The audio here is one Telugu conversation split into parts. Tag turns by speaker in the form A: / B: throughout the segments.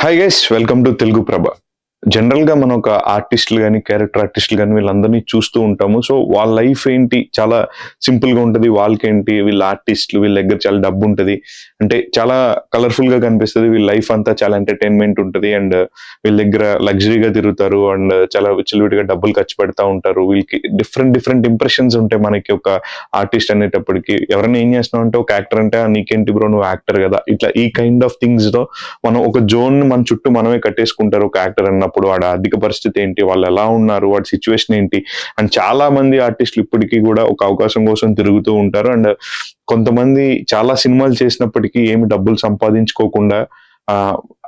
A: Hi guys welcome to Telugu Prabha జనరల్గా మనం ఒక ఆర్టిస్టులు కానీ క్యారెక్టర్ ఆర్టిస్టులు కానీ వీళ్ళందరినీ చూస్తూ ఉంటాము. సో వాళ్ళ లైఫ్ ఏంటి? చాలా సింపుల్గా ఉంటది. వాళ్ళకేంటి వీళ్ళ ఆర్టిస్టులు వీళ్ళ దగ్గర చాలా డబ్బు ఉంటది. అంటే చాలా కలర్ఫుల్గా కనిపిస్తుంది. వీళ్ళ లైఫ్ అంతా చాలా ఎంటర్టైన్మెంట్ ఉంటది. అండ్ వీళ్ళ దగ్గర లగ్జరీగా తిరుగుతారు. అండ్ చాలా విచ్చలవిడిగా డబ్బులు ఖర్చు పెడతా ఉంటారు. వీళ్ళకి డిఫరెంట్ డిఫరెంట్ ఇంప్రెషన్స్ ఉంటాయి మనకి ఒక ఆర్టిస్ట్ అనేటప్పటికి. ఎవరైనా ఏం చేస్తున్నావు అంటే ఒక యాక్టర్ అంటే నీకేంటి బ్రో నువ్వు యాక్టర్ కదా. ఇట్లా ఈ కైండ్ ఆఫ్ థింగ్స్లో మనం ఒక జోన్ మన చుట్టూ మనమే కట్టేసుకుంటారు ఒక యాక్టర్ అన్న అప్పుడు వాడి ఆర్థిక పరిస్థితి ఏంటి వాళ్ళు ఎలా ఉన్నారు వాడి సిచ్యువేషన్ ఏంటి? అండ్ చాలా మంది ఆర్టిస్టులు ఇప్పటికీ కూడా ఒక అవకాశం కోసం తిరుగుతూ ఉంటారు. అండ్ కొంతమంది చాలా సినిమాలు చేసినప్పటికీ ఏమి డబ్బులు సంపాదించుకోకుండా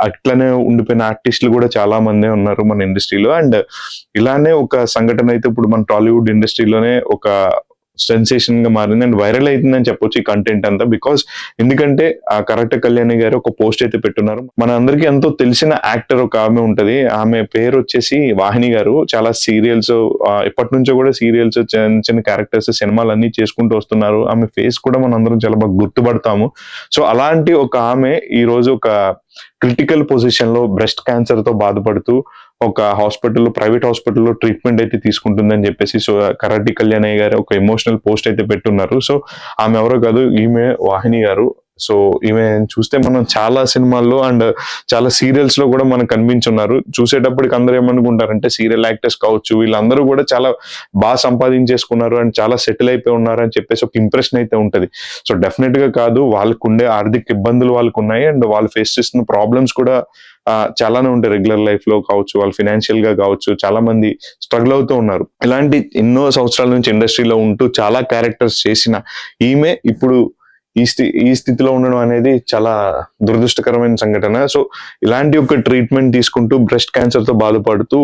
A: అట్లనే ఉండిపోయిన ఆర్టిస్టులు కూడా చాలా మందే ఉన్నారు మన ఇండస్ట్రీలో అండ్ ఇలానే ఒక సంఘటన అయితే ఇప్పుడు మన టాలీవుడ్ ఇండస్ట్రీలోనే ఒక సెన్సేషన్గా మారింది. అండ్ వైరల్ అవుతుందని చెప్పొచ్చు ఈ కంటెంట్ అంతా బికాస్ ఎందుకంటే ఆ కరెక్ట్ కళ్యాణి గారు ఒక పోస్ట్ అయితే పెట్టున్నారు. మన అందరికీ ఎంతో తెలిసిన యాక్టర్ ఒక ఆమె ఉంటది. ఆమె పేరు వచ్చేసి వాహిని గారు. చాలా సీరియల్స్ ఎప్పటి నుంచో కూడా సీరియల్స్ చిన్న చిన్న క్యారెక్టర్స్ సినిమాలు అన్ని చేసుకుంటూ వస్తున్నారు. ఆమె ఫేస్ కూడా మనం అందరం చాలా బాగా గుర్తుపడతాము. సో అలాంటి ఒక ఆమె ఈ రోజు ఒక క్రిటికల్ పొజిషన్లో బ్రెస్ట్ క్యాన్సర్తో బాధపడుతూ ఒక హాస్పిటల్లో ప్రైవేట్ హాస్పిటల్లో ట్రీట్మెంట్ అయితే తీసుకుంటుందని చెప్పేసి సో కరాటి కళ్యాణయ్య గారు ఒక ఎమోషనల్ పోస్ట్ అయితే పెట్టున్నారు. సో ఆమె ఎవరో కాదు ఈమె వాహిని గారు. సో ఈమె చూస్తే మనం చాలా సినిమాల్లో అండ్ చాలా సీరియల్స్లో కూడా మనకు కనిపించున్నారు. చూసేటప్పటికి అందరూ ఏమనుకుంటారంటే సీరియల్ యాక్టర్స్ కావచ్చు వీళ్ళందరూ కూడా చాలా బాగా సంపాదించేసుకున్నారు అండ్ చాలా సెటిల్ అయిపోయి ఉన్నారు అని చెప్పేసి ఒక ఇంప్రెషన్ అయితే ఉంటది. సో డెఫినెట్గా కాదు వాళ్ళకు ఉండే ఆర్థిక ఇబ్బందులు వాళ్ళకు ఉన్నాయి అండ్ వాళ్ళు ఫేస్ చేస్తున్న ప్రాబ్లమ్స్ కూడా చాలానే ఉంటాయి. రెగ్యులర్ లైఫ్లో కావచ్చు వాళ్ళు ఫినాన్షియల్గా కావచ్చు చాలా మంది స్ట్రగుల్ అవుతూ ఉన్నారు. ఇలాంటి ఎన్నో సంవత్సరాల నుంచి ఇండస్ట్రీలో ఉంటూ చాలా క్యారెక్టర్స్ చేసిన ఈమె ఇప్పుడు ఈ స్థి ఈ స్థితిలో ఉండడం అనేది చాలా దురదృష్టకరమైన సంఘటన. సో ఇలాంటి ఒక ట్రీట్మెంట్ తీసుకుంటూ బ్రెస్ట్ క్యాన్సర్తో బాధపడుతూ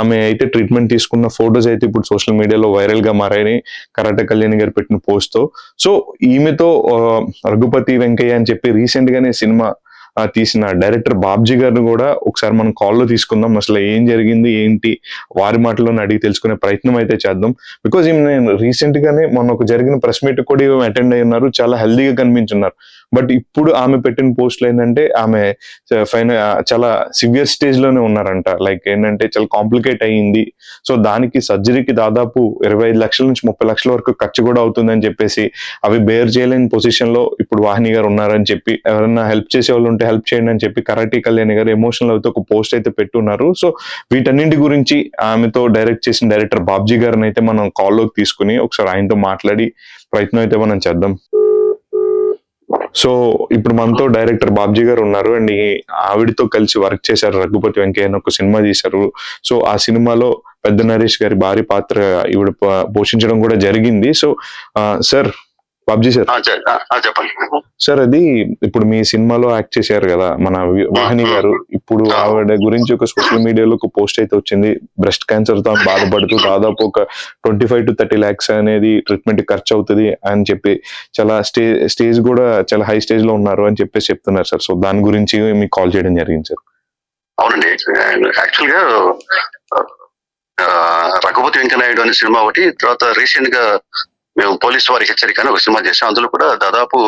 A: ఆమె అయితే ట్రీట్మెంట్ తీసుకున్న ఫొటోస్ అయితే ఇప్పుడు సోషల్ మీడియాలో వైరల్గా మారాయని కరాటే కళ్యాణి గారు పెట్టిన పోస్ట్తో సో ఈమెతో రఘుపతి వెంకయ్య అని చెప్పి రీసెంట్ గానే సినిమా తీసిన డైరెక్టర్ బాబ్జీ గారిని కూడా ఒకసారి మనం కాల్లో తీసుకుందాం. అసలు ఏం జరిగింది ఏంటి వారి మాటలను అడిగి తెలుసుకునే ప్రయత్నం అయితే చేద్దాం. బికాజ్ ఈమె నేను రీసెంట్ గానే మొన్న ఒక జరిగిన ప్రెస్ మీట్ కూడా అటెండ్ అయి ఉన్నారు. చాలా హెల్దీగా కనిపించున్నారు. బట్ ఇప్పుడు ఆమె పెట్టిన పోస్ట్లు ఏంటంటే ఆమె ఫైన చాలా సివియర్ స్టేజ్లోనే ఉన్నారంట. లైక్ ఏంటంటే చాలా కాంప్లికేట్ అయ్యింది. సో దానికి సర్జరీకి దాదాపు ఇరవై ఐదు లక్షల నుంచి ముప్పై లక్షల వరకు ఖర్చు కూడా అవుతుందని చెప్పేసి అవి బేర్ చేయలేని పొజిషన్లో ఇప్పుడు వాహిని గారు ఉన్నారని చెప్పి ఎవరైనా హెల్ప్ చేసే వాళ్ళు ఉంటే హెల్ప్ చేయండి అని చెప్పి కరాటీ కళ్యాణి గారు ఎమోషనల్ అయితే ఒక పోస్ట్ అయితే పెట్టున్నారు. సో వీటన్నింటి గురించి ఆమెతో డైరెక్ట్ చేసిన డైరెక్టర్ బాబ్జీ గారిని అయితే మనం కాల్లోకి లోకి తీసుకుని ఒకసారి ఆయనతో మాట్లాడి ప్రయత్నం అయితే మనం చేద్దాం. సో ఇప్పుడు మనతో డైరెక్టర్ బాబ్జీ గారు ఉన్నారు అండ్ ఆవిడతో కలిసి వర్క్ చేశారు రఘుపతి వెంకయ్య ఒక సినిమా తీశారు. సో ఆ సినిమాలో పెద్ద నరేష్ గారి భారీ పాత్ర ప- పోషించడం కూడా జరిగింది. So sir Babji sir.
B: చెప్పండి.
A: సార్ అది ఇప్పుడు మీ సినిమాలో యాక్ట్ చేశారు కదా మన వాహిని గారు. ఇప్పుడు ఆవిడ గురించి ఒక సోషల్ మీడియాలో ఒక పోస్ట్ అయితే వచ్చింది. బ్రెస్ట్ క్యాన్సర్తో బాధపడుతూ దాదాపు ఒక twenty five to thirty lakhs అనేది ట్రీట్మెంట్ ఖర్చు అవుతుంది అని చెప్పి చాలా స్టే స్టేజ్ కూడా చాలా హై స్టేజ్లో ఉన్నారు అని చెప్పేసి చెప్తున్నారు సార్. సో దాని గురించి మీకు కాల్ చేయడం జరిగింది సార్.
B: అవునండి. యాక్చువల్గా రఘుపతి వెంకనాయుడు అనే సినిమా ఒకటి తర్వాత రీసెంట్గా మేము పోలీస్ వారి హెచ్చరిక అని ఒక సినిమా చేసాం అందులో కూడా దాదాపు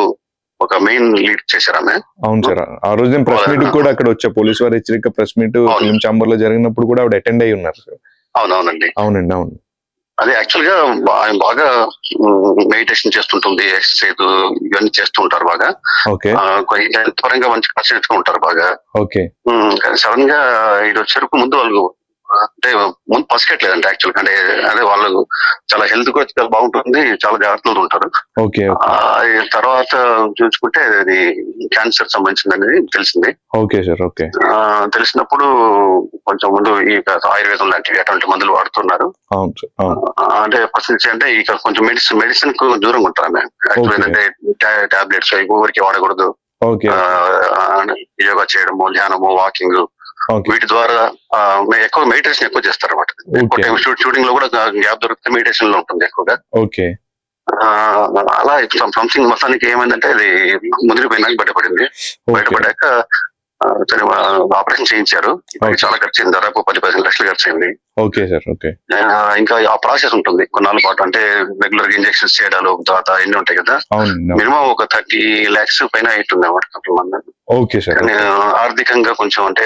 B: ఒక మెయిన్ లీడ్ చేశారు ఆమె.
A: అవును సార్. ఆ రోజు నేను ప్రెస్ మీట్ కూడా అక్కడ వచ్చా. పోలీస్ వారి హెచ్చరిక ప్రెస్ మీట్. ఫిలిం ఛాంబర్లో జరిగినప్పుడు కూడా ఆవిడ అటెండ్ అయి ఉన్నారు సార్.
B: అవునవునండి.
A: అవునండి అవును.
B: అదే యాక్చువల్గా ఆయన బాగా మెడిటేషన్ చేస్తుంటుంది ఎక్సర్సైజ్ ఇవన్నీ చేస్తూ ఉంటారు బాగా. పరంగా మంచి కాన్సన్ట్రేట్గా ఉంటారు బాగా.
A: ఓకే.
B: సడన్గా ఇది వచ్చేరకు ముందు వాళ్ళు అంటే ముందు పసిగట్లేదండి యాక్చువల్ అంటే అదే వాళ్ళు చాలా హెల్త్ కూడా చాలా బాగుంటుంది చాలా జాగ్రత్తలు ఉంటారు.
A: ఓకే
B: తర్వాత చూసుకుంటే అది క్యాన్సర్ సంబంధించింది అనేది తెలిసింది.
A: Okay sir okay.
B: తెలిసినప్పుడు కొంచెం ముందు ఈ ఆయుర్వేదం లాంటివి అటువంటి మందులు వాడుతున్నారు. అంటే ఫస్ట్ అంటే ఇక కొంచెం మెడిసిన్ మెడిసిన్కు దూరంగా ఉంటారు ఆమె. యాక్చువల్ టాబ్లెట్స్ ఊరికి వాడకూడదు. యోగా చేయడము ధ్యానము వాకింగ్ వీటి ద్వారా ఎక్కువ మెడిటేషన్ ఎక్కువ చేస్తారు అనమాట ఎక్కువ టైం షూటింగ్లో కూడా గ్యాప్ దొరికితే మెడిటేషన్లో ఉంటుంది ఎక్కువగా.
A: ఓకే
B: ఆ, అలా సంథింగ్ మొత్తానికి ఏమైందంటే అది ముదిరిపోయినాక బయటపడింది. బయటపడాక ఆపరేషన్ చేయించారు. చాలా ఖర్చు అయింది. దాదాపు పది పదిహేను లక్షలు ఖర్చు అయింది.
A: Okay sir okay.
B: ఇంకా ఆ ప్రాసెస్ ఉంటుంది. కొన్నాళ్ళ పాటు అంటే రెగ్యులర్గా ఇంజెక్షన్స్ చేయడాలు తర్వాత ఎన్ని ఉంటాయి కదా. మినిమం ఒక థర్టీ లాక్స్ పైన అవుతుంది అన్నమాట మంది.
A: ఓకే సార్
B: ఆర్థికంగా కొంచెం అంటే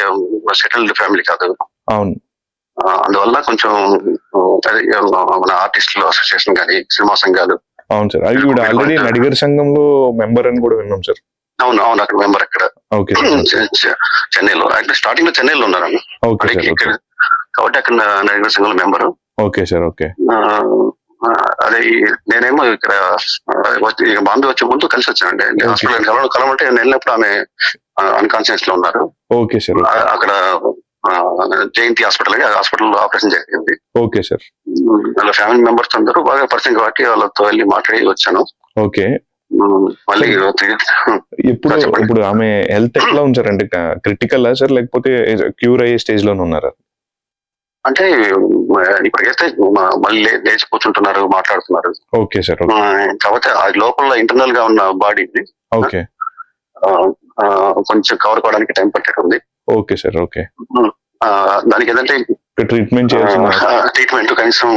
B: సెటిల్డ్ ఫ్యామిలీ కాదు.
A: అవును.
B: అందువల్ల కొంచెం మన ఆర్టిస్టులు అసోసియేషన్ కానీ సినిమా సంఘాలు.
A: అవును సార్ అది కూడా ఆల్రెడీ నడిగర్ సంఘంలో మెంబర్ అని కూడా విన్నాం సార్.
B: అవును అవును అక్కడ మెంబర్ అక్కడ. చెన్నైలో యాక్చువల్లీ స్టార్టింగ్లో చెన్నైలో. ఉన్నారు ఆమె.
A: Okay sir okay.
B: ఇక్కడ కాబట్టి అక్కడ నగర సంఘంలో మెంబర్.
A: Okay sir okay.
B: అదే నేనేమో ఇక్కడ ఇక బాంబే వచ్చే ముందు కలిసి వచ్చానండి. హాస్పిటల్ కలవ కలవంటే నేను వెళ్ళినప్పుడు ఆమె అన్కాన్షియస్లో ఉన్నారు.
A: ఓకే సార్
B: అక్కడ జయంతి హాస్పిటల్ హాస్పిటల్ ఆపరేషన్ జరిగింది.
A: Okay sir.
B: వాళ్ళ ఫ్యామిలీ మెంబర్స్ అందరూ బాగా పరిచయం కాబట్టి వాళ్ళతో వెళ్ళి మాట్లాడి వచ్చాను.
A: ఓకే. ఇప్పుడు. ఇప్పుడు ఆమె హెల్త్ ఎట్లా అంటే క్రిటికల్ సార్ లేకపోతే క్యూర్ అయ్యే స్టేజ్లోనే ఉన్నారా?
B: అంటే ఇప్పటికైతే మళ్ళీ లేచిపోతుంటున్నారు మాట్లాడుతున్నారు.
A: ఓకే సార్
B: కాకపోతే ఆ లోపల ఇంటర్నల్గా ఉన్న బాడీ
A: ఓకే
B: కొంచెం కవర్ కావడానికి టైం పట్టేటుంది
A: ఓకే సార్ ఓకే
B: దానికి ఏంటంటే
A: ట్రీట్మెంట్
B: ట్రీట్మెంట్ కనీసం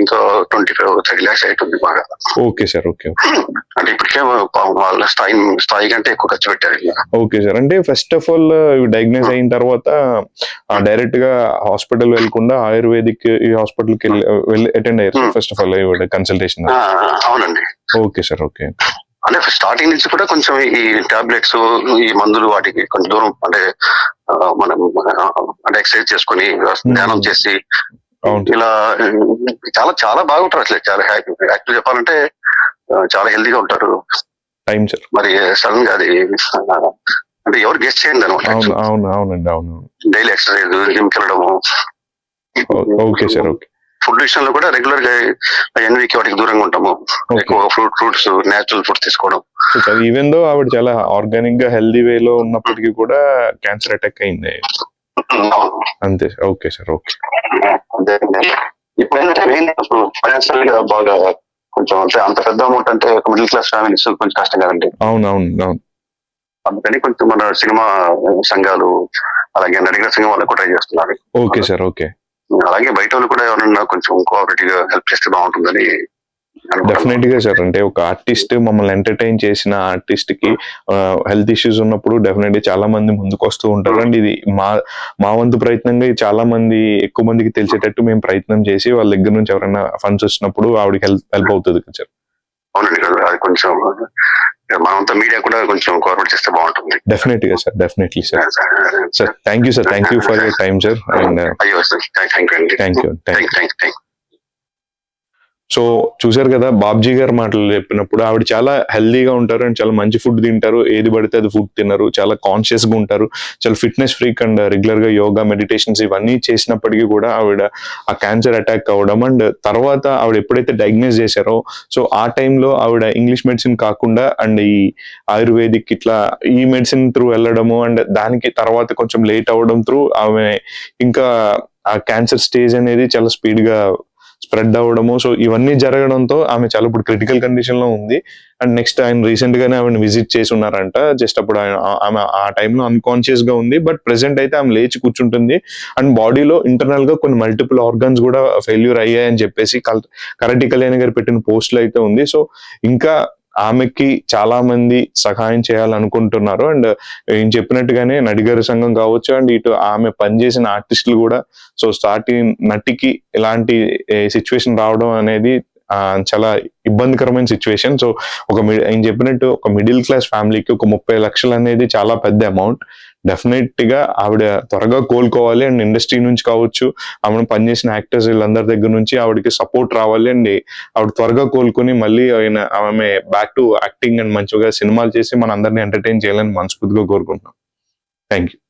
B: ఇంకా ట్వంటీ ఫైవ్ థర్టీ లాక్స్ అవుతుంది బాగా.
A: ఓకే సార్ ఓకే
B: అంటే ఇప్పటికే పాపం వాళ్ళ స్థాయి స్థాయి కంటే ఎక్కువ ఖర్చు పెట్టారు.
A: ఓకే సార్ అంటే ఫస్ట్ ఆఫ్ ఆల్ డయాగ్నైజ్ అయిన తర్వాత డైరెక్ట్గా హాస్పిటల్ వెళ్ళకుండా ఆయుర్వేదిక్ ఈ హాస్పిటల్కి వెళ్ళి అటెండ్ అయ్యారు. ఫస్ట్ ఆఫ్ ఆల్ కన్సల్టేషన్
B: అవునండి.
A: Okay sir okay.
B: అంటే స్టార్టింగ్ నుంచి కూడా కొంచెం ఈ టాబ్లెట్స్ ఈ మందులు వాటికి కొంచెం దూరం అంటే మనం అంటే ఎక్సర్సైజ్ చేసుకొని ధ్యానం చేసి ఇలా చాలా చాలా బాగుంటారు అసలు చాలా హ్యాపీ యాక్చువల్ చెప్పాలంటే చాలా హెల్దీగా ఉంటారు.
A: Time sir.
B: మరి సడన్గా అది అంటే ఎవరు గెస్ట్ చేయండి అనమాట
A: అవును అవునండి అవును
B: డైలీ ఎక్సర్సైజ్ జిమ్ వెళ్ళడము
A: ఓకే సార్ ఓకే.
B: ఫుడ్ విషయంలో కూడా రెగ్యులర్గా ఎన్వికి వాటికి దూరంగా ఉంటాము. ఎక్కువ ఫ్రూట్ ఫ్రూట్స్ నేచురల్ ఫుడ్ తీసుకోవడం.
A: ఈవెన్ దో ఆవిడ చాలా ఆర్గానిక్గా హెల్దీ వేలో ఉన్నప్పటికీ కూడా క్యాన్సర్ అటాక్ అయింది. అంతే ఓకే సార్ ఓకే.
B: అదే ఇప్పుడు ఏంటంటే మెయిన్ ఇప్పుడు ఫైనాన్షియల్గా బాగా కొంచెం అంటే అంత పెద్ద అమౌంట్ అంటే ఒక మిడిల్ క్లాస్ ఫ్యామిలీస్ కొంచెం కష్టం కదండి.
A: అవును అవును అవును.
B: అందుకని కొంచెం మన సినిమా సంఘాలు అలాగే నడిగర సంఘం వాళ్ళు కూడా ట్రై చేస్తున్నారు
A: ఓకే సార్ ఓకే.
B: అలాగే బయట వాళ్ళు కూడా ఎవరన్నా కొంచెం కోఆపరేటివ్గా హెల్ప్ చేస్తే బాగుంటుందని.
A: డెఫినెట్గా సార్. అంటే ఒక ఆర్టిస్ట్ మమ్మల్ని ఎంటర్టైన్ చేసిన ఆర్టిస్ట్కి హెల్త్ ఇష్యూస్ ఉన్నప్పుడు డెఫినెట్గా చాలా మంది ముందుకు వస్తూ ఉంటారు. అండ్ ఇది మా మా వంతు ప్రయత్నంగా చాలా మంది ఎక్కువ మందికి తెలిసేటట్టు మేము ప్రయత్నం చేసి వాళ్ళ దగ్గర నుంచి ఎవరైనా ఫండ్స్ వచ్చినప్పుడు ఆవిడకి హెల్ప్ హెల్ప్ అవుతుంది కదా సార్.
B: అవునండి అది కొంచెం మనంతా మీడియా కూడా కొంచెం కోఆపరేట్ చేస్తే బాగుంటుంది.
A: డెఫినెట్గా sir. Definitely sir. Sir thank you sir thank you for your time sir. And.
B: Thank you
A: thank you thank
B: thank thank thank
A: so చూసారు కదా బాబ్జీ గారు మాటలు చెప్పినప్పుడు ఆవిడ చాలా హెల్దీగా ఉంటారు అండ్ చాలా మంచి ఫుడ్ తింటారు. ఏది పడితే అది ఫుడ్ తినరు. చాలా కాన్షియస్గా ఉంటారు. చాలా ఫిట్నెస్ ఫ్రీక్ అండ్ రెగ్యులర్గా యోగా మెడిటేషన్స్ ఇవన్నీ చేసినప్పటికీ కూడా ఆవిడ ఆ క్యాన్సర్ అటాక్ అవ్వడం అండ్ తర్వాత ఆవిడ ఎప్పుడైతే డయాగ్నైజ్ చేశారో సో ఆ టైంలో ఆవిడ ఇంగ్లీష్ మెడిసిన్ కాకుండా అండ్ ఈ ఆయుర్వేదిక్ ఇట్లా ఈ మెడిసిన్ త్రూ వెళ్ళడము అండ్ దానికి తర్వాత కొంచెం లేట్ అవ్వడం త్రూ ఆమె ఇంకా ఆ క్యాన్సర్ స్టేజ్ అనేది చాలా స్పీడ్గా స్ప్రెడ్ అవ్వడము. సో ఇవన్నీ జరగడంతో ఆమె చాలా ఇప్పుడు క్రిటికల్ కండిషన్లో ఉంది. అండ్ నెక్స్ట్ ఆయన రీసెంట్ గానే ఆమెను విజిట్ చేసి ఉన్నారంట జస్ట్ అప్పుడు ఆయన ఆమె ఆ టైంలో అన్కాన్షియస్గా ఉంది. బట్ ప్రెసెంట్ అయితే ఆమె లేచి కూర్చుంటుంది. అండ్ బాడీలో ఇంటర్నల్గా కొన్ని మల్టిపుల్ ఆర్గన్స్ కూడా ఫెయిల్యూర్ అయ్యాయని చెప్పేసి కరెక్ట్ కళ్యాణ్ గారు పెట్టిన పోస్ట్లో అయితే ఉంది. సో ఇంకా ఆమెకి చాలా మంది సహాయం చేయాలనుకుంటున్నారు. అండ్ ఏం చెప్పినట్టుగానే నడిగారి సంఘం కావచ్చు అండ్ ఇటు ఆమె పనిచేసిన ఆర్టిస్టులు కూడా. సో స్టార్టింగ్ నటికి ఇలాంటి సిచ్యువేషన్ రావడం అనేది చాలా ఇబ్బందికరమైన సిచ్యువేషన్ సో ఒక mi- ఆయన చెప్పినట్టు ఒక మిడిల్ క్లాస్ ఫ్యామిలీకి ఒక ముప్పై లక్షలు అనేది చాలా పెద్ద అమౌంట్ డెఫినెట్గా ఆవిడ త్వరగా కోలుకోవాలి అండ్ ఇండస్ట్రీ నుంచి కావచ్చు ఆవిడ పనిచేసిన యాక్టర్స్ వీళ్ళందరి దగ్గర నుంచి ఆవిడకి సపోర్ట్ రావాలి అండ్ ఆవిడ త్వరగా కోలుకొని మళ్ళీ ఆయన ఆమె బ్యాక్ టు యాక్టింగ్ అండ్ మంచిగా సినిమాలు చేసి మన అందరిని ఎంటర్టైన్ చేయాలని మనస్ఫూర్తిగా కోరుకుంటున్నాం. Thank you